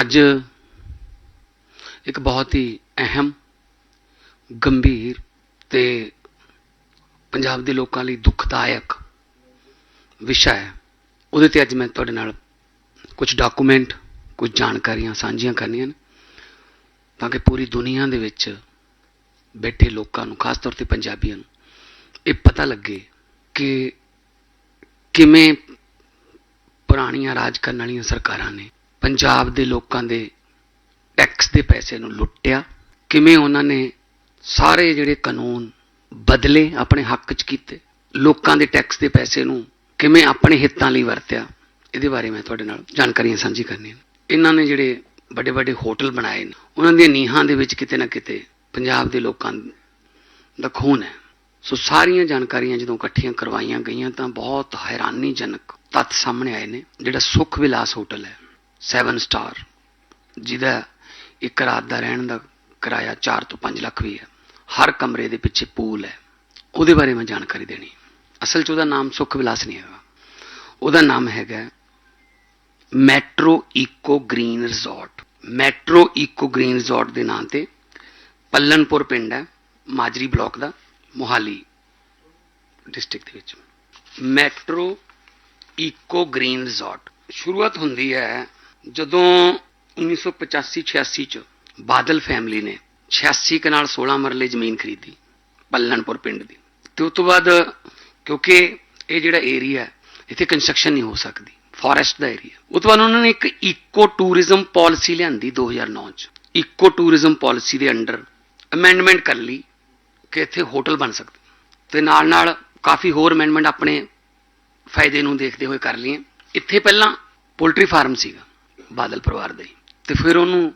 ਅੱਜ ਇੱਕ ਬਹੁਤ ਹੀ ਅਹਿਮ, ਗੰਭੀਰ ਤੇ ਪੰਜਾਬ ਦੇ ਲੋਕਾਂ ਲਈ ਦੁਖਦਾਇਕ ਵਿਸ਼ਾ ਹੈ। ਉਹਦੇ ਤੇ ਅੱਜ ਮੈਂ ਤੁਹਾਡੇ ਨਾਲ ਕੁਝ ਡਾਕੂਮੈਂਟ ਕੁਝ ਜਾਣਕਾਰੀਆਂ ਸਾਂਝੀਆਂ ਕਰਨੀਆਂ ਨੇ, ਤਾਂ ਕਿ ਪੂਰੀ ਦੁਨੀਆ ਦੇ ਵਿੱਚ ਬੈਠੇ ਲੋਕਾਂ ਨੂੰ, ਖਾਸ ਤੌਰ ਤੇ ਪੰਜਾਬੀਆਂ ਨੂੰ, ਇਹ ਪਤਾ ਲੱਗੇ ਕਿ ਕਿਵੇਂ ਪੁਰਾਣੀਆਂ ਰਾਜ ਕਰਨ ਵਾਲੀਆਂ ਸਰਕਾਰਾਂ ਨੇ ਪੰਜਾਬ ਦੇ ਲੋਕਾਂ ਦੇ ਟੈਕਸ ਦੇ ਪੈਸੇ ਨੂੰ ਲੁੱਟਿਆ। ਕਿਵੇਂ ਉਹਨਾਂ ਨੇ ਸਾਰੇ ਜਿਹੜੇ ਕਾਨੂੰਨ ਬਦਲੇ ਆਪਣੇ ਹੱਕ 'ਚ ਕੀਤੇ। ਲੋਕਾਂ ਦੇ ਟੈਕਸ ਦੇ ਪੈਸੇ ਨੂੰ ਕਿਵੇਂ ਆਪਣੇ ਹਿੱਤਾਂ ਲਈ ਵਰਤਿਆ। ਇਹਦੇ ਬਾਰੇ ਮੈਂ ਤੁਹਾਡੇ ਨਾਲ ਜਾਣਕਾਰੀਆਂ ਸਾਂਝੀ ਕਰਨੀਆਂ। ਇਹਨਾਂ ਨੇ ਜਿਹੜੇ ਵੱਡੇ ਵੱਡੇ ਹੋਟਲ ਬਣਾਏ ਨੇ, ਉਹਨਾਂ ਦੀਆਂ ਨੀਹਾਂ ਦੇ ਵਿੱਚ ਕਿਤੇ ਨਾ ਕਿਤੇ ਪੰਜਾਬ ਦੇ ਲੋਕਾਂ ਦਾ ਖੂਨ ਹੈ। ਸੋ ਸਾਰੀਆਂ ਜਾਣਕਾਰੀਆਂ ਜਦੋਂ ਇਕੱਠੀਆਂ ਕਰਵਾਈਆਂ ਗਈਆਂ ਤਾਂ ਬਹੁਤ ਹੈਰਾਨੀਜਨਕ ਤੱਥ ਸਾਹਮਣੇ ਆਏ ਨੇ, ਜਿਹੜਾ ਸੁਖ ਵਿਲਾਸ ਹੋਟਲ ਹੈ। 7 ਸਟਾਰ, ਜਿਹਦਾ ਇੱਕ ਰਾਤ ਦਾ ਰਹਿਣ ਦਾ ਕਿਰਾਇਆ 4 ਤੋਂ 5 ਲੱਖ ਵੀ ਹੈ। ਹਰ ਕਮਰੇ ਦੇ ਪਿੱਛੇ ਪੂਲ ਹੈ। ਉਹਦੇ ਬਾਰੇ ਮੈਂ ਜਾਣਕਾਰੀ ਦੇਣੀ। ਅਸਲ 'ਚ ਉਹਦਾ ਨਾਮ ਸੁਖ ਵਿਲਾਸ ਨਹੀਂ ਹੈਗਾ। ਉਹਦਾ ਨਾਮ ਹੈਗਾ metro eco green resort. Metro eco green resort ਦੇ ਨਾਂ ਤੇ ਪੱਲਨਪੁਰ ਪਿੰਡ ਹੈ, ਮਾਜਰੀ ਬਲਾਕ ਦਾ, ਮੋਹਾਲੀ ਡਿਸਟ੍ਰਿਕਟ ਦੇ ਵਿੱਚ। Metro eco green resort. ਸ਼ੁਰੂਆਤ ਹੁੰਦੀ ਹੈ ਜਦੋਂ 1985-86 ਚ ਬਾਦਲ ਫੈਮਿਲੀ ਨੇ 86 ਕਨਾਲ 16 ਮਰਲੇ ਜ਼ਮੀਨ ਖਰੀਦੀ, ਪੱਲਣਪੁਰ ਪਿੰਡ ਦੀ। ਤੇ ਉਸ ਤੋਂ ਬਾਅਦ ਕਿਉਂਕਿ ਇਹ ਜਿਹੜਾ ਏਰੀਆ ਇੱਥੇ ਕੰਸਟਰਕਸ਼ਨ ਨਹੀਂ ਹੋ ਸਕਦੀ ਫੋਰੈਸਟ ਦਾ ਏਰੀਆ ਉਹ ਤੋਂ ਬਾਅਦ ਉਹਨਾਂ ਨੇ ਇੱਕ ਇਕੋ ਟੂਰਿਜ਼ਮ ਪਾਲਿਸੀ ਲਿਆਂਦੀ 2009 ਚ। ਇਕੋ ਟੂਰਿਜ਼ਮ ਪਾਲਿਸੀ ਦੇ ਅੰਡਰ ਅਮੈਂਡਮੈਂਟ ਕਰ ਲਈ ਕਿ ਇੱਥੇ ਹੋਟਲ ਬਣ ਸਕਦੇ। ਤੇ ਨਾਲ ਨਾਲ ਕਾਫੀ ਹੋਰ ਅਮੈਂਡਮੈਂਟ ਆਪਣੇ ਫਾਇਦੇ ਨੂੰ ਦੇਖਦੇ ਹੋਏ ਕਰ ਲਈਆਂ। ਇੱਥੇ ਪਹਿਲਾਂ ਪੋਲਟਰੀ ਫਾਰਮ ਸੀਗਾ। ਬਾਦਲ ਪਰਿਵਾਰ ਦੇ। ਹੀ ਤੇ ਫਿਰ ਉਹਨੂੰ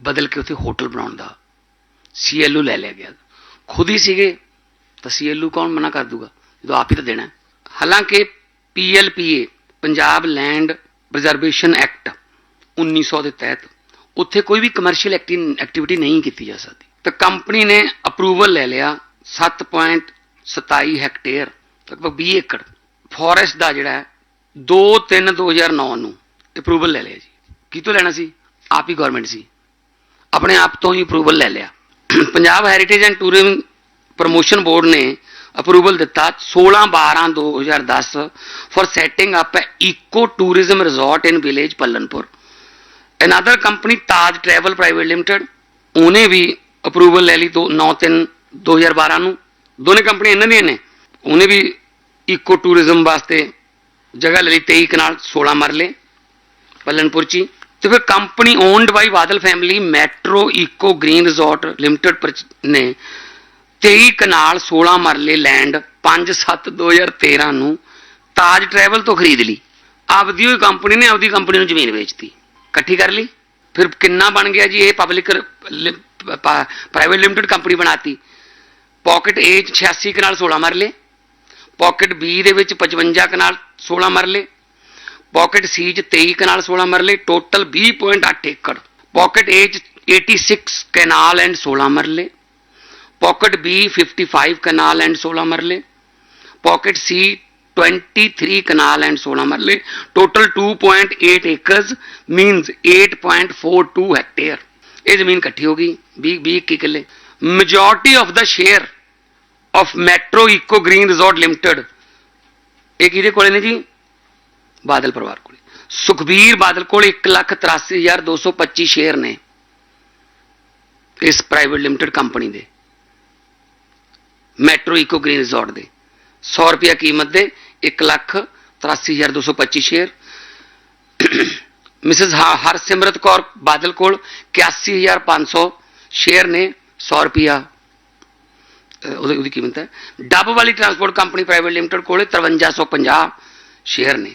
ਬਦਲ ਕੇ ਉੱਥੇ ਹੋਟਲ ਬਣਾਉਣ ਦਾ ਸੀਐਲਯੂ ਲੈ ਲਿਆ ਗਿਆ। ਖੁਦ ਹੀ ਸੀਗੇ, ਤਾਂ ਸੀਐਲਯੂ ਕੌਣ ਮਨਾ ਕਰ ਦੂਗਾ? ਜਦੋਂ ਆਪ ਹੀ ਤਾਂ ਦੇਣਾ ਹੈ। ਹਾਲਾਂਕਿ PLPA Punjab land preservation act 1900 ਦੇ ਤਹਿਤ ਉੱਥੇ ਕੋਈ ਵੀ ਕਮਰਸ਼ੀਅਲ ਐਕਟੀਵਿਟੀ ਨਹੀਂ ਕੀਤੀ ਜਾ ਸਕਦੀ। ਤਾਂ ਕੰਪਨੀ ਨੇ ਅਪਰੂਵਲ ਲੈ ਲਿਆ 7.27 ਹੈਕਟੇਅਰ ਲਗਭਗ 20 ਏਕੜ। ਫੋਰੈਸਟ ਦਾ ਜਿਹੜਾ ਹੈ 2/3/2009 ਨੂੰ ਅਪਰੂਵਲ ਲੈ ਲਿਆ ਜੀ। ਕਿਤੋਂ ਲੈਣਾ ਸੀ? ਆਪ ਹੀ ਗਵਰਨਮੈਂਟ ਸੀ। ਆਪਣੇ ਆਪ ਤੋਂ ਹੀ ਅਪਰੂਵਲ ਲੈ ਲਿਆ। Punjab heritage and tourism promotion board ਨੇ ਅਪਰੂਵਲ ਦਿੱਤਾ 16/12/2010 for setting up a eco tourism resort in village Pallanpur another company Taj travel private limited ਉਹਨੇ ਵੀ ਅਪਰੂਵਲ ਲੈ ਲਈ 9/3/2012 ਨੂੰ ਦੋਨੇ ਕੰਪਨੀ ਇਹਨਾਂ ਦੀਆਂ ਨੇ। ਉਹਨੇ ਵੀ ਇਕੋ ਟੂਰਿਜ਼ਮ ਵਾਸਤੇ ਜਗ੍ਹਾ ਲੈ ਲਈ 23 ਕਨਾਲ 16 ਮਰਲੇ। ਪੱਲਨਪੁਰ ਚ ਹੀ। ਤੇ ਫਿਰ company owned by Badal family metro eco green resort limited ਨੇ 23 ਕਨਾਲ 16 ਮਰਲੇ ਲੈਂਡ 5/7/2013 ਨੂੰ ਤਾਜ ਟਰੈਵਲ ਤੋਂ ਖਰੀਦ ਲਈ ਆਪਦੀ ਹੋਈ ਕੰਪਨੀ ਨੇ ਆਪਦੀ ਕੰਪਨੀ ਨੂੰ ਜ਼ਮੀਨ ਵੇਚਤੀ ਇਕੱਠੀ ਕਰ ਲਈ ਫਿਰ ਕਿੰਨਾ ਬਣ ਗਿਆ ਜੀ ਇਹ ਪਬਲਿਕ ਪ੍ਰਾਈਵੇਟ ਲਿਮਟਿਡ ਕੰਪਨੀ ਬਣਾਤੀ ਪਾਕਟ A 'ਚ 86 ਕਨਾਲ 16 ਮਰਲੇ ਪਾਕਟ B ਦੇ ਵਿੱਚ 55 ਕਨਾਲ 16 ਮਰਲੇ। ਪਾਕਟ ਸੀ 'ਚ 23 ਕਨਾਲ 16 ਮਰਲੇ ਟੋਟਲ 20.8 ਏਕੜ। ਪਾਕਟ ਏ 'ਚ 86 ਕਨਾਲ ਐਂਡ 16 ਮਰਲੇ। ਪਾਕਟ B 55 ਕਨਾਲ ਐਂਡ 16 ਮਰਲੇ। ਪਾਕਟ C 23 ਕਨਾਲ ਐਂਡ 16 ਮਰਲੇ। ਟੋਟਲ 2.8 ਏਕਰਸ ਮੀਨਸ 8.42 ਹੈਕਟੇਅਰ ਇਹ ਜ਼ਮੀਨ ਇਕੱਠੀ ਹੋ ਗਈ। 20 20 21 ਕਿੱਲੇ। Majority of the share of metro eco green resort limited ਇਹ ਕਿਹਦੇ ਕੋਲੇ ਨੇ ਜੀ? ਬਾਦਲ ਪਰਿਵਾਰ ਕੋਲ। ਸੁਖਬੀਰ ਬਾਦਲ ਕੋਲ 183225 ਸ਼ੇਅਰ ਨੇ ਇਸ ਪ੍ਰਾਈਵੇਟ ਲਿਮਟਿਡ ਕੰਪਨੀ ਦੇ। ਮੈਟਰੋ ਇਕੋ ਗ੍ਰੀਨ ਰਿਜ਼ੋਰਟ ਦੇ। 100 ਰੁਪਿਆ ਕੀਮਤ ਦੇ 183225 ਸ਼ੇਅਰ। ਮਿਸਿਸ ਹਰਸਿਮਰਤ ਕੌਰ ਬਾਦਲ ਕੋਲ 81500 ਸ਼ੇਅਰ ਨੇ 100 ਰੁਪਿਆ ਅਹ ਉਹਦੀ ਕੀਮਤ ਹੈ। ਡੱਬ ਵਾਲੀ ਟਰਾਂਸਪੋਰਟ ਕੰਪਨੀ ਪ੍ਰਾਈਵੇਟ ਲਿਮਟਿਡ ਕੋਲੇ 5350 ਸ਼ੇਅਰ ਨੇ।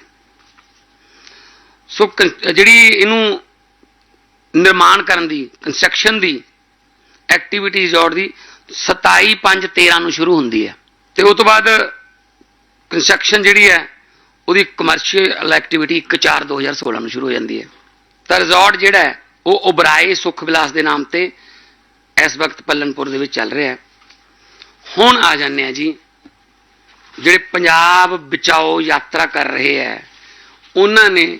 ਸੋ ਕਨ- ਜਿਹੜੀ ਇਹਨੂੰ ਨਿਰਮਾਣ ਕਰਨ ਦੀ ਕੰਸਟਰਕਸ਼ਨ ਦੀ ਐਕਟੀਵਿਟੀ ਰਿਜ਼ੋਰਟ ਦੀ 27 5 13 ਨੂੰ ਸ਼ੁਰੂ ਹੁੰਦੀ ਹੈ। ਤੇ ਉਸ ਤੋਂ ਬਾਅਦ ਕੰਸਟਰਕਸ਼ਨ ਜਿਹੜੀ ਹੈ, ਉਹਦੀ ਕਮਰਸ਼ੀਅਲ ਐਕਟੀਵਿਟੀ 1 4 2016 ਨੂੰ ਸ਼ੁਰੂ ਹੋ ਜਾਂਦੀ ਹੈ। ਤਾਂ ਰਿਜ਼ੋਰਟ ਜਿਹੜਾ ਹੈ, ਉਹ ਉਬਰਾਏ ਸੁਖ ਵਿਲਾਸ ਦੇ ਨਾਮ ਤੇ ਇਸ ਵਕਤ ਪੱਲਨਪੁਰ ਦੇ ਵਿੱਚ ਚੱਲ ਰਿਹਾ ਹੈ। ਹੁਣ ਆ ਜਾਂਦੇ ਆ ਜੀ, ਜਿਹੜੇ ਪੰਜਾਬ ਬਚਾਓ ਯਾਤਰਾ ਕਰ ਰਹੇ ਹੈ, ਉਹਨਾਂ ਨੇ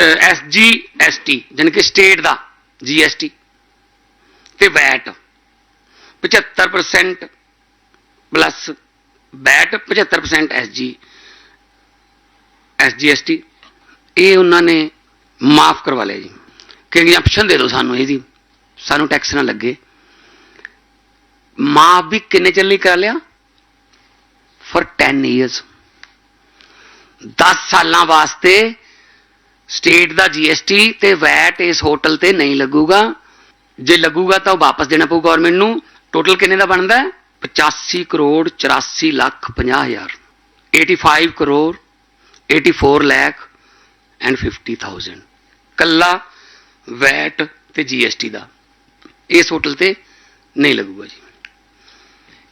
ਐਸ ਜੀ ਐਸ ਟੀ ਜਾਣੀ ਕਿ ਸਟੇਟ ਦਾ ਜੀ ਐਸ ਟੀ ਤੇ VAT 75% plus VAT 75% S G S G S T ਇਹ ਉਹਨਾਂ ਨੇ ਮਾਫ ਕਰਵਾ ਲਿਆ ਜੀ। ਕਿ ਐਗਜ਼ੈਂਪਸ਼ਨ ਦੇ ਦਿਓ ਸਾਨੂੰ, ਇਹਦੀ ਸਾਨੂੰ ਟੈਕਸ ਨਾ ਲੱਗੇ। ਮਾਫ ਵੀ ਕਿੰਨੇ ਚੱਲ ਲਈ ਕਰ ਲਿਆ? ਫॉर 10 ਇਅਰਸ 10 ਸਾਲਾਂ ਵਾਸਤੇ ਸਟੇਟ ਦਾ ਜੀਐਸਟੀ ਤੇ ਵੈਟ ਇਸ ਹੋਟਲ ਤੇ ਨਹੀਂ ਲੱਗੂਗਾ। ਜੇ ਲੱਗੂਗਾ ਤਾਂ ਉਹ ਵਾਪਸ ਦੇਣਾ ਪਊ ਗਵਰਨਮੈਂਟ ਨੂੰ। ਟੋਟਲ ਕਿੰਨੇ ਦਾ ਬਣਦਾ? ਹੈ 85 ਕਰੋੜ 84 ਲੱਖ 50 ਹਜ਼ਾਰ। 85 ਕਰੋੜ 84 ਲੱਖ ਐਂਡ 50000 ਕੱਲਾ ਵੈਟ ਤੇ ਜੀਐਸਟੀ ਦਾ। ਇਸ ਹੋਟਲ ਤੇ ਨਹੀਂ ਲੱਗੂਗਾ ਜੀ।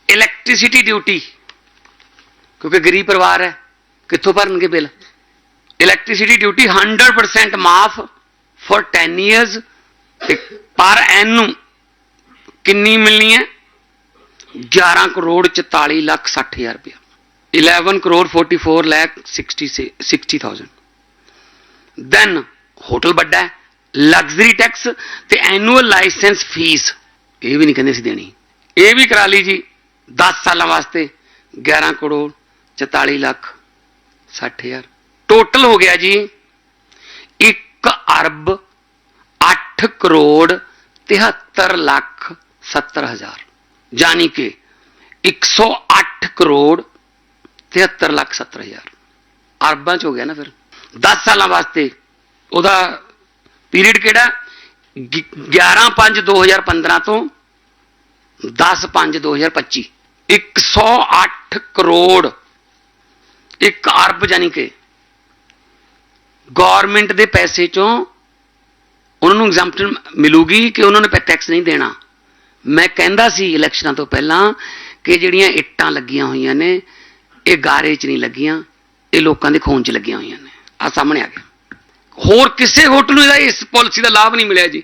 ਇਲੈਕਟ੍ਰਿਸਿਟੀ ਡਿਊਟੀ ਕਿਉਂਕਿ ਗਰੀਬ ਪਰਿਵਾਰ ਹੈ। ਕਿੱਥੋਂ ਭਰਨਗੇ ਬਿੱਲ? ਇਲੈਕਟ੍ਰਿਸਿਟੀ ਡਿਊਟੀ 100% ਮਾਫ ਫॉर 10 ਇਅਰਸ ਤੇ ਪਰ ਐਨਮ ਕਿੰਨੀ ਮਿਲਣੀ ਹੈ? 11 ਕਰੋੜ 44 ਲੱਖ 60 ਹਜ਼ਾਰ ਰੁਪਇਆ। 11 ਕਰੋੜ 44 ਲੱਖ 60 60000 ਦੈਨ ਹੋਟਲ ਵੱਡਾ ਲਗਜ਼ਰੀ ਟੈਕਸ ਤੇ ਐਨੂਅਲ ਲਾਇਸੈਂਸ ਫੀਸ ਇਹ ਵੀ ਨਹੀਂ ਕਹਿੰਦੇ ਸੀ ਦੇਣੀ। ਇਹ ਵੀ ਕਰਾ ਲਈ ਜੀ 10 ਸਾਲਾਂ ਵਾਸਤੇ 11 ਕਰੋੜ 44 ਲੱਖ 60 ਹਜ਼ਾਰ। ਟੋਟਲ ਹੋ ਗਿਆ ਜੀ 1 ਅਰਬ 8 ਕਰੋੜ 73 ਲੱਖ 70 ਹਜ਼ਾਰ। ਜਾਨੀ ਕਿ 108 ਕਰੋੜ 73 ਲੱਖ 70 ਹਜ਼ਾਰ। ਅਰਬਾਂ ਚ ਹੋ ਗਿਆ ਨਾ ਫਿਰ। 10 ਸਾਲਾਂ ਵਾਸਤੇ ਉਹਦਾ ਪੀਰੀਅਡ ਕਿਹੜਾ? 11/5/2015 ਤੋਂ 10/5/2025 108 ਕਰੋੜ 1 ਅਰਬ ਜਾਨੀ ਕਿ ਗਵਰਨਮੈਂਟ ਦੇ ਪੈਸੇ ਚੋਂ ਉਹਨਾਂ ਨੂੰ ਐਗਜ਼ੈਂਪਸ਼ਨ ਮਿਲੂਗੀ ਕਿ ਉਹਨਾਂ ਨੇ ਟੈਕਸ ਨਹੀਂ ਦੇਣਾ। ਮੈਂ ਕਹਿੰਦਾ ਸੀ ਇਲੈਕਸ਼ਨਾਂ ਤੋਂ ਪਹਿਲਾਂ ਕਿ ਜਿਹੜੀਆਂ ਇੱਟਾਂ ਲੱਗੀਆਂ ਹੋਈਆਂ ਨੇ, ਇਹ ਗਾਰੇ 'ਚ ਨਹੀਂ ਲੱਗੀਆਂ, ਇਹ ਲੋਕਾਂ ਦੇ ਖੂਨ 'ਚ ਲੱਗੀਆਂ ਹੋਈਆਂ ਨੇ। ਆ ਸਾਹਮਣੇ ਆ ਗਿਆ। ਹੋਰ ਕਿਸੇ ਹੋਟਲ ਨੂੰ ਇਹਦਾ ਇਸ ਪਾਲਿਸੀ ਦਾ ਲਾਭ ਨਹੀਂ ਮਿਲਿਆ ਜੀ।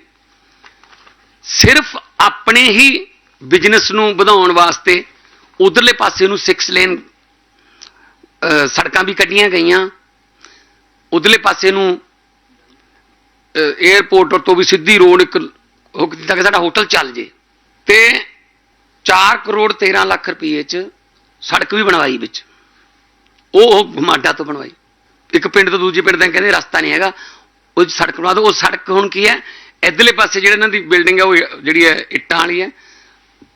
ਸਿਰਫ ਆਪਣੇ ਹੀ ਬਿਜ਼ਨਸ ਨੂੰ ਵਧਾਉਣ ਵਾਸਤੇ ਉਧਰਲੇ ਪਾਸੇ ਨੂੰ 6 ਲੇਨ ਸੜਕਾਂ ਵੀ ਕੱਢੀਆਂ ਗਈਆਂ। ਉਧਰਲੇ ਪਾਸੇ ਨੂੰ 에어ਪੋਰਟ ਤੋਂ ਵੀ ਸਿੱਧੀ ਰੋਡ ਇੱਕ ਹੁੱਕ ਦਿੱਤਾ ਕਿ ਸਾਡਾ ਹੋਟਲ ਚੱਲ ਜੇ। ਤੇ 4 ਕਰੋੜ 13 ਲੱਖ ਰੁਪਏ ਚ ਸੜਕ ਵੀ ਬਣਵਾਈ ਵਿੱਚ। ਉਹ ਮਾਡਾ ਤੋਂ ਬਣਵਾਈ। ਇੱਕ ਪਿੰਡ ਤੋਂ ਦੂਜੇ ਪਿੰਡ ਦਾ ਕਹਿੰਦੇ ਰਸਤਾ ਨਹੀਂ ਹੈਗਾ। ਉਹ ਸੜਕ ਬਣਾ ਦੋ। ਉਹ ਸੜਕ ਹੁਣ ਕੀ ਹੈ? ਇਧਰਲੇ ਪਾਸੇ ਜਿਹੜੇ ਇਹਨਾਂ ਦੀ ਬਿਲਡਿੰਗ ਹੈ, ਉਹ ਜਿਹੜੀ ਹੈ, ਇੱਟਾਂ ਵਾਲੀ ਹੈ।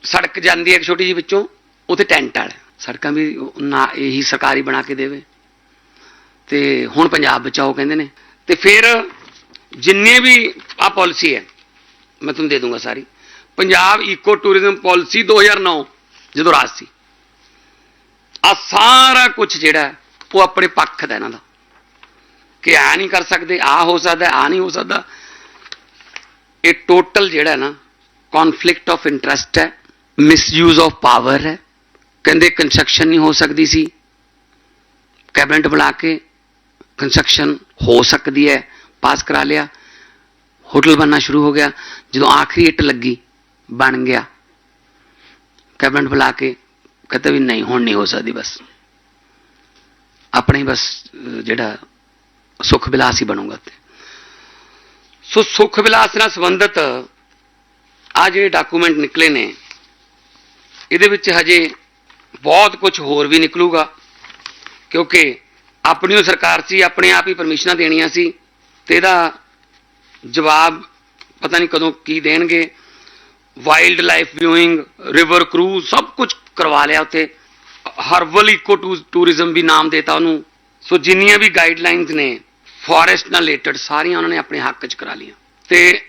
ਸੜਕ ਜਾਂਦੀ ਹੈ ਇੱਕ ਛੋਟੀ ਜਿਹੀ ਵਿੱਚੋਂ। ਉੱਥੇ ਟੈਂਟ ਵਾਲਾ ਸੜਕਾਂ ਵੀ ਨਾ ਇਹੀ ਸਰਕਾਰੀ ਬਣਾ ਕੇ ਦੇਵੇ। ਤੇ ਹੁਣ ਪੰਜਾਬ ਬਚਾਓ ਕਹਿੰਦੇ ਨੇ। ਤੇ ਫਿਰ ਜਿੰਨੇ ਵੀ ਆ ਪਾਲਿਸੀ ਹੈ, ਮੈਂ ਤੁਹਾਨੂੰ ਦੇ ਦੂੰਗਾ ਸਾਰੀ। ਪੰਜਾਬ ਇਕੋ ਟੂਰਿਜ਼ਮ ਪਾਲਿਸੀ 2009 ਜਦੋਂ ਰਾਜ ਸੀ। ਆ ਸਾਰਾ ਕੁਝ ਜਿਹੜਾ ਉਹ ਆਪਣੇ ਪੱਖ ਦਾ ਇਹਨਾਂ ਦਾ। ਕਿ ਆ ਨਹੀਂ ਕਰ ਸਕਦੇ ਆ ਹੋ ਸਕਦਾ ਆ ਨਹੀਂ ਹੋ ਸਕਦਾ। ਇਹ ਟੋਟਲ ਜਿਹੜਾ ਨਾ ਕਨਫਲਿਕਟ ਆਫ ਇੰਟਰਸਟ ਹੈ ਮਿਸਯੂਜ਼ ਆਫ ਪਾਵਰ ਹੈ। ਕਹਿੰਦੇ ਕੰਸਟਰਕਸ਼ਨ ਨਹੀਂ ਹੋ ਸਕਦੀ ਸੀ। ਕੈਬਨਿਟ ਬੁਲਾ ਕੇ ਕੰਸਟਰਕਸ਼ਨ ਹੋ ਸਕਦੀ ਹੈ ਪਾਸ ਕਰਾ ਲਿਆ। ਹੋਟਲ ਬਣਨਾ ਸ਼ੁਰੂ ਹੋ ਗਿਆ। ਜਦੋਂ ਆਖਰੀ ਇੱਟ ਲੱਗੀ, ਬਣ ਗਿਆ। ਕੈਬਨਿਟ ਬੁਲਾ ਕੇ ਕਹਿੰਦਾ ਵੀ ਨਹੀਂ, ਹੁਣ ਨਹੀਂ ਹੋ ਸਕਦੀ, ਬਸ। ਆਪਣੇ ਬਸ, ਜਿਹੜਾ ਸੁਖ ਵਿਲਾਸ ਹੀ ਬਣੂਗਾ ਤੇ ਸੋ ਸੁਖ ਵਿਲਾਸ ਨਾਲ ਸੰਬੰਧਿਤ ਆ ਜਿਹੜੇ ਡਾਕੂਮੈਂਟ ਨਿਕਲੇ ਨੇ, ਇਹਦੇ ਵਿੱਚ ਹਜੇ ਬਹੁਤ ਕੁਝ ਹੋਰ ਵੀ ਨਿਕਲੂਗਾ, ਕਿਉਂਕਿ ਆਪਣੀ ਉਹ ਸਰਕਾਰ ਸੀ, ਆਪਣੇ ਆਪ ਹੀ ਪਰਮਿਸ਼ਨਾਂ ਦੇਣੀਆਂ ਸੀ ਤੇ ਇਹਦਾ ਜਵਾਬ ਪਤਾ ਨਹੀਂ ਕਦੋਂ ਕੀ ਦੇਣਗੇ। Wild life viewing river cruise ਸਭ ਕੁਝ ਕਰਵਾ ਲਿਆ ਉੱਥੇ। ਹਰਬਲ ਇਕੋ ਟੂਰਿਜ਼ਮ ਵੀ ਨਾਮ ਦੇਤਾ ਉਹਨੂੰ। ਸੋ ਜਿੰਨੀਆਂ ਵੀ ਗਾਈਡਲਾਈਨਸ ਨੇ ਫੋਰੈਸਟ ਨਾਲ ਰਿਲੇਟਡ ਸਾਰੀਆਂ ਉਹਨਾਂ ਨੇ ਆਪਣੇ ਹੱਕ 'ਚ ਕਰਾ ਲਈਆਂ। ਤੇ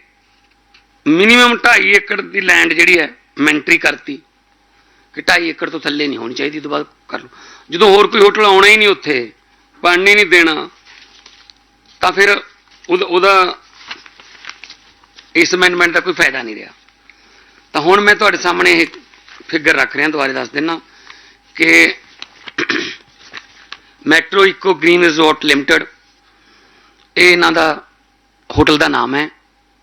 ਮਿਨੀਮਮ 2.5 ਏਕੜ ਦੀ ਲੈਂਡ ਜਿਹੜੀ ਹੈ ਮੈਂਟਰੀ ਕਰਤੀ ਕਿ 2.5 ਏਕੜ ਤੋਂ ਥੱਲੇ ਨਹੀਂ ਹੋਣੀ ਚਾਹੀਦੀ, ਇਹ ਤੋਂ ਬਾਅਦ ਕਰ ਲਓ। ਜਦੋਂ ਹੋਰ ਕੋਈ ਹੋਟਲ ਆਉਣਾ ਹੀ ਨਹੀਂ ਉੱਥੇ ਪਾਣੀ ਨਹੀਂ ਦੇਣਾ, ਤਾਂ ਫਿਰ ਉਹਦਾ ਉਹਦਾ ਇਸ ਅਮੈਂਡਮੈਂਟ ਦਾ ਕੋਈ ਫਾਇਦਾ ਨਹੀਂ ਰਿਹਾ। ਤਾਂ ਹੁਣ ਮੈਂ ਤੁਹਾਡੇ ਸਾਹਮਣੇ ਇਹ ਫਿਗਰ ਰੱਖ ਰਿਹਾ, ਦੁਬਾਰੇ ਦੱਸ ਦਿੰਨਾ ਕਿ metro eco green resort limited ਇਹ ਇਹਨਾਂ ਦਾ ਹੋਟਲ ਦਾ ਨਾਮ ਹੈ।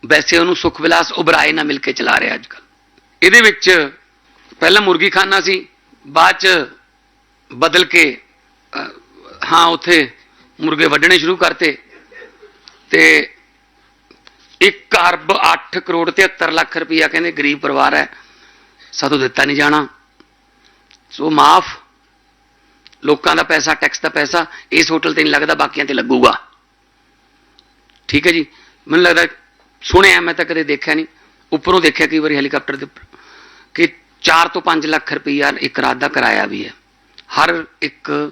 ਵੈਸੇ ਉਹਨੂੰ ਸੁਖ ਵਿਲਾਸ ਉਬਰਾਏ ਨਾਲ ਮਿਲ ਕੇ ਚਲਾ ਰਿਹਾ ਅੱਜ ਕੱਲ ਇਹਦੇ ਵਿੱਚ ਪਹਿਲਾਂ ਮੁਰਗੀ ਖਾਨਾ ਸੀ, ਬਾਅਦ ਚ ਬਦਲ ਕੇ ਹਾਂ ਉੱਥੇ ਮੁਰਗੇ ਵੱਢਣੇ ਸ਼ੁਰੂ ਕਰਤੇ ਤੇ 1 ਅਰਬ 8 ਕਰੋੜ 73 ਲੱਖ ਰੁਪਈਆ ਕਹਿੰਦੇ ਗਰੀਬ ਪਰਿਵਾਰ ਹੈ। ਸਾਥੋਂ ਦਿੱਤਾ ਨਹੀਂ ਜਾਣਾ। ਸੋ ਮਾਫ। ਲੋਕਾਂ ਦਾ ਪੈਸਾ, ਟੈਕਸ ਦਾ ਪੈਸਾ, ਇਸ ਹੋਟਲ ਤੇ ਨਹੀਂ ਲੱਗਦਾ, ਬਾਕੀਆਂ ਤੇ ਲੱਗੂਗਾ। ਠੀਕ ਹੈ ਜੀ। ਮੈਨੂੰ ਲੱਗਦਾ ਸੁਣਿਆ ਮੈਂ ਤਾਂ ਕਦੇ ਦੇਖਿਆ ਨਹੀਂ। ਉੱਪਰੋਂ ਦੇਖਿਆ ਕਈ ਵਾਰੀ ਹੈਲੀਕਾਪਟਰ ਦੇ ਕਿ 4 ਤੋਂ 5 ਲੱਖ ਰੁਪਈਆ ਇੱਕ ਰਾਤ ਦਾ ਕਿਰਾਇਆ ਵੀ ਹੈ। ਹਰ ਇੱਕ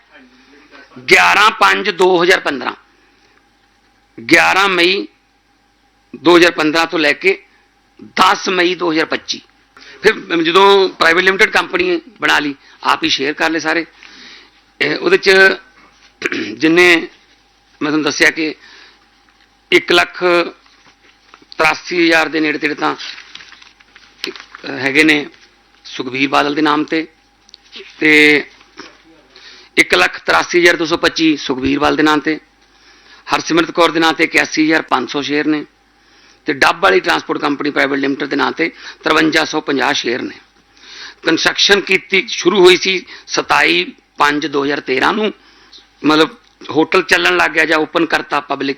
11 5 2015 11 ਮਈ 2015 ਤੋਂ ਲੈ ਕੇ 10 ਮਈ 2025 ਫਿਰ ਜਦੋਂ ਪ੍ਰਾਈਵੇਟ ਲਿਮਟਿਡ ਕੰਪਨੀ ਬਣਾ ਲਈ, ਆਪ ਹੀ ਸ਼ੇਅਰ ਕਰ ਲਏ ਸਾਰੇ। ਉਹਦੇ ਚ ਜਿੰਨੇ ਮੈਂ ਤੁਹਾਨੂੰ ਦੱਸਿਆ ਕਿ 1 ਲੱਖ 83000 ਦੇ ਨੇੜੇ ਤੇੜੇ ਤਾਂ ਹੈਗੇ ਨੇ ਸੁਖਬੀਰ ਬਾਦਲ ਦੇ ਨਾਮ ਤੇ। ਤੇ 183225 ਸੁਖਬੀਰ ਬਾਦਲ ਦੇ ਨਾਂ ਤੇ, ਹਰਸਿਮਰਤ ਕੌਰ ਦੇ ਨਾਂ ਤੇ 81500 ਸ਼ੇਅਰ ਨੇ ਤੇ ਡੱਬ ਵਾਲੀ ਟਰਾਂਸਪੋਰਟ ਕੰਪਨੀ ਪ੍ਰਾਈਵੇਟ ਲਿਮਟਿਡ ਦੇ ਨਾਂ ਤੇ 5350 ਸ਼ੇਅਰ ਨੇ। ਕੰਸਟਰਕਸ਼ਨ ਕੀਤੀ, ਸ਼ੁਰੂ ਹੋਈ ਸੀ 27 5 2013 ਨੂੰ। ਮਤਲਬ ਹੋਟਲ ਚੱਲਣ ਲੱਗ ਗਿਆ ਜਾਂ ਓਪਨ ਕਰਤਾ ਪਬਲਿਕ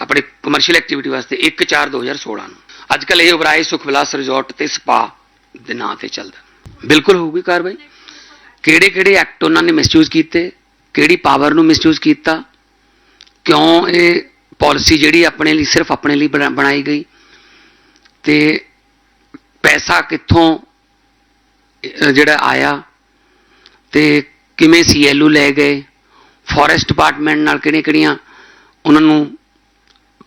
ਆਪਣੇ ਕਮਰਸ਼ੀਅਲ ਐਕਟੀਵਿਟੀ ਵਾਸਤੇ 1 4 2016 ਨੂੰ। ਅੱਜ ਕੱਲ ਇਹ ਉਬਰਾਏ ਸੁਖ ਵਿਲਾਸ ਰਿਜ਼ੋਰਟ ਤੇ ਸਪਾ ਦੇ ਨਾਂ ਤੇ ਚੱਲਦਾ। ਬਿਲਕੁਲ ਹੋਊਗੀ ਕਾਰਵਾਈ? ਕਿਹੜੇ ਕਿਹੜੇ ਐਕਟ ਉਹਨਾਂ ਨੇ ਮਿਸਯੂਜ਼ ਕੀਤੇ, ਕਿਹੜੀ ਪਾਵਰ ਨੂੰ ਮਿਸਯੂਜ਼ ਕੀਤਾ, ਕਿਉਂ ਇਹ ਪਾਲਿਸੀ ਜਿਹੜੀ ਆਪਣੇ ਲਈ ਸਿਰਫ ਆਪਣੇ ਲਈ ਬਣਾ- ਬਣਾਈ ਗਈ ਤੇ ਪੈਸਾ ਕਿੱਥੋਂ ਜਿਹੜਾ ਆਇਆ ਤੇ ਕਿਵੇਂ ਸੀਐਲਯੂ ਲੈ ਗਏ ਫੋਰੈਸਟ ਡਿਪਾਰਟਮੈਂਟ ਨਾਲ ਕਿਹੜੀਆਂ ਕਿਹੜੀਆਂ ਉਹਨਾਂ ਨੂੰ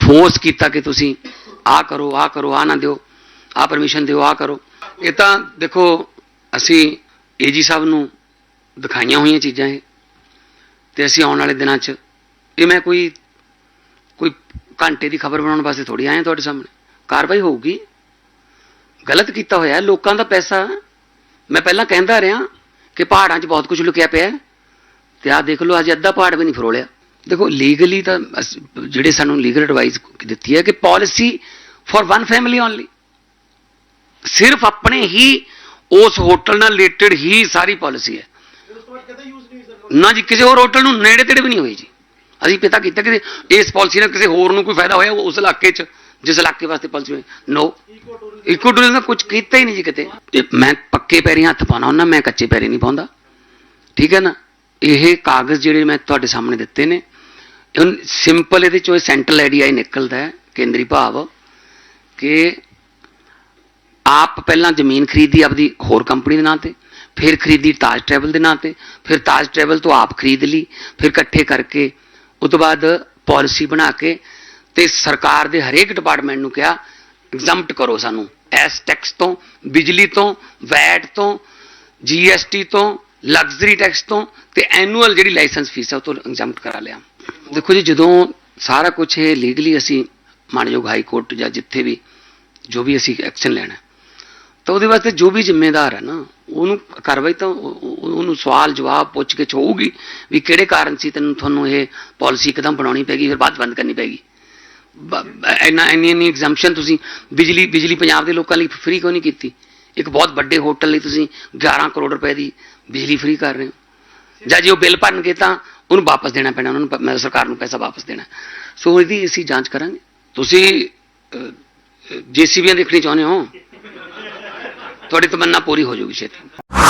ਫੋਰਸ ਕੀਤਾ ਕਿ ਤੁਸੀਂ ਆਹ ਕਰੋ ਆਹ ਕਰੋ, ਆਹ ਨਾ ਦਿਓ, ਆਹ ਪਰਮਿਸ਼ਨ ਦਿਓ, ਆਹ ਕਰੋ। ਇਹ ਤਾਂ ਦੇਖੋ, ਅਸੀਂ ਏਜੀ ਸਾਹਿਬ ਨੂੰ ਦਿਖਾਈਆਂ ਹੋਈਆਂ ਚੀਜ਼ਾਂ ਇਹ। ਤੇ ਅਸੀਂ ਆਉਣ ਵਾਲੇ ਦਿਨਾਂ 'ਚ, ਇਹ ਮੈਂ ਕੋਈ ਕੋਈ ਘੰਟੇ ਦੀ ਖਬਰ ਬਣਾਉਣ ਵਾਸਤੇ ਥੋੜੀ ਆਇਆ ਤੁਹਾਡੇ ਸਾਹਮਣੇ। ਕਾਰਵਾਈ ਹੋਊਗੀ। ਗਲਤ ਕੀਤਾ ਹੋਇਆ ਲੋਕਾਂ ਦਾ ਪੈਸਾ, ਮੈਂ ਪਹਿਲਾਂ ਕਹਿੰਦਾ ਰਿਹਾ ਕਿ ਪਹਾੜਾਂ 'ਚ ਬਹੁਤ ਕੁਝ ਲੁਕਿਆ ਪਿਆ ਹੈ। ਤੇ ਆਹ ਦੇਖ ਲਓ, ਅੱਜ ਅੱਧਾ ਪਹਾੜ ਵੀ ਨਹੀਂ ਫਰੋਲਿਆ। ਦੇਖੋ ਲੀਗਲੀ ਤਾਂ ਅਸ- ਜਿਹੜੇ ਸਾਨੂੰ ਲੀਗਲ ਐਡਵਾਈਸ ਦਿੱਤੀ ਹੈ ਕਿ policy for one family only ਸਿਰਫ ਆਪਣੇ ਹੀ, ਉਸ ਹੋਟਲ ਨਾਲ ਰਿਲੇਟਡ ਹੀ ਸਾਰੀ ਪਾਲਿਸੀ ਹੈ। ਨਾ ਜੀ ਕਿਸੇ ਹੋਰ ਹੋਟਲ ਨੂੰ ਨੇੜੇ ਤੇੜੇ ਵੀ ਨਹੀਂ ਹੋਈ ਜੀ। ਅਸੀਂ ਪਤਾ ਕੀਤਾ ਕਿ ਇਸ ਪਾਲਿਸੀ ਨਾਲ ਕਿਸੇ ਹੋਰ ਨੂੰ ਕੋਈ ਫਾਇਦਾ ਹੋਇਆ ਉਸ ਇਲਾਕੇ 'ਚ ਜਿਸ ਇਲਾਕੇ ਵਾਸਤੇ ਪਾਲਿਸੀ ਹੋਈ। ਨੋ ਇਕੋ ਟੂਰ ਇਕੋ ਟੂਰਿਜ਼ਮ ਦਾ ਕੁਝ ਕੀਤਾ ਹੀ ਨਹੀਂ ਜੀ ਕਿਤੇ। ਤੇ ਮੈਂ ਪੱਕੇ ਪੈਰੀ ਹੱਥ ਪਾਉਣਾ ਹੁੰਦਾ ਮੈਂ ਕੱਚੇ ਪੈਰੀ ਨਹੀਂ ਪਾਉਂਦਾ। ਠੀਕ ਹੈ ਨਾ? ਇਹ ਕਾਗਜ਼ ਜਿਹੜੇ ਮੈਂ ਤੁਹਾਡੇ ਸਾਹਮਣੇ ਦਿੱਤੇ ਨੇ ਸਿੰਪਲ ਇਹਦੇ ਚੋਂ ਸੈਂਟਰਲ ਆਈਡੀਆ ਹੀ ਨਿਕਲਦਾ ਹੈ ਕੇਂਦਰੀ ਭਾਵ ਕਿ ਆਪ ਪਹਿਲਾਂ ਜ਼ਮੀਨ ਖਰੀਦੀ ਆਪਦੀ ਹੋਰ ਕੰਪਨੀ ਦੇ ਨਾਂ ਤੇ ਫਿਰ ਖਰੀਦੀ ਤਾਜ ਟਰੈਵਲ ਦੇ ਨਾਂ ਤੇ, ਫਿਰ ਤਾਜ ਟਰੈਵਲ ਤੋਂ ਆਪ ਖਰੀਦ ਲਈ, ਫਿਰ ਇਕੱਠੇ ਕਰਕੇ ਉਸ ਤੋਂ ਬਾਅਦ ਪਾਲਿਸੀ ਬਣਾ ਕੇ ਤੇ ਸਰਕਾਰ ਦੇ ਹਰੇਕ ਡਿਪਾਰਟਮੈਂਟ ਨੂੰ ਕਿਹਾ ਐਗਜ਼ੈਂਪਟ ਕਰੋ ਸਾਨੂੰ। ਐਸ ਟੈਕਸ ਤੋਂ, ਬਿਜਲੀ ਤੋਂ, ਵੈਟ ਤੋਂ ਜੀਐਸਟੀ ਤੋਂ ਲਗਜ਼ਰੀ ਟੈਕਸ ਤੋਂ ਤੇ ਐਨੂਅਲ ਜਿਹੜੀ ਲਾਇਸੈਂਸ ਫੀਸ ਹੈ ਉਹ ਤੋਂ ਐਗਜ਼ੈਂਪਟ ਕਰਾ ਲਿਆ। ਦੇਖੋ ਜੀ, ਜਦੋਂ ਸਾਰਾ ਕੁਝ ਇਹ ਲੀਗਲੀ ਅਸੀਂ ਮਾਨਯੋਗ ਹਾਈ ਕੋਰਟ ਜਾਂ ਜਿੱਥੇ ਵੀ ਜੋ ਵੀ ਅਸੀਂ ਐਕਸ਼ਨ ਲੈਣਾ ਤਾਂ ਉਹਦੇ ਵਾਸਤੇ ਜੋ ਵੀ ਜ਼ਿੰਮੇਦਾਰ ਹੈ ਨਾ ਉਹਨੂੰ ਕਾਰਵਾਈ ਤਾਂ ਉਹਨੂੰ ਸਵਾਲ ਜਵਾਬ ਪੁੱਛ ਕੇ ਹੋਊਗੀ ਵੀ ਕਿਹੜੇ ਕਾਰਨ ਸੀ ਤੈਨੂੰ ਤੁਹਾਨੂੰ ਇਹ ਪਾਲਿਸੀ ਇੱਕਦਮ ਬਣਾਉਣੀ ਪੈਗੀ ਫਿਰ ਬਾਅਦ ਬੰਦ ਕਰਨੀ ਪੈਗੀ ਇੰਨਾ ਇੰਨੀ ਇੰਨੀ ਐਗਜ਼ੈਂਪਸ਼ਨ ਤੁਸੀਂ ਬਿਜਲੀ ਬਿਜਲੀ ਪੰਜਾਬ ਦੇ ਲੋਕਾਂ ਲਈ ਫ੍ਰੀ ਕਿਉਂ ਨਹੀਂ ਕੀਤੀ? ਇੱਕ ਬਹੁਤ ਵੱਡੇ ਹੋਟਲ ਲਈ ਤੁਸੀਂ 11 ਕਰੋੜ ਰੁਪਏ ਦੀ ਬਿਜਲੀ ਫ੍ਰੀ ਕਰ ਰਹੇ ਹੋ। ਜਾਂ ਜੇ ਉਹ ਬਿੱਲ ਭਰਨਗੇ ਤਾਂ ਉਹਨੂੰ ਵਾਪਸ ਦੇਣਾ ਪੈਣਾ, ਉਹਨਾਂ ਨੂੰ ਪ- ਸਰਕਾਰ ਨੂੰ ਪੈਸਾ ਵਾਪਸ ਦੇਣਾ। ਸੋ ਇਹਦੀ ਅਸੀਂ ਜਾਂਚ ਕਰਾਂਗੇ। ਤੁਸੀਂ ਜੀਸੀਬੀਆਂ ਦੇਖਣੀ ਚਾਹੁੰਦੇ ਹੋ ਤੁਹਾਡੀ ਤਮੰਨਾ ਪੂਰੀ ਹੋ ਜਾਊਗੀ ਛੇਤੀ।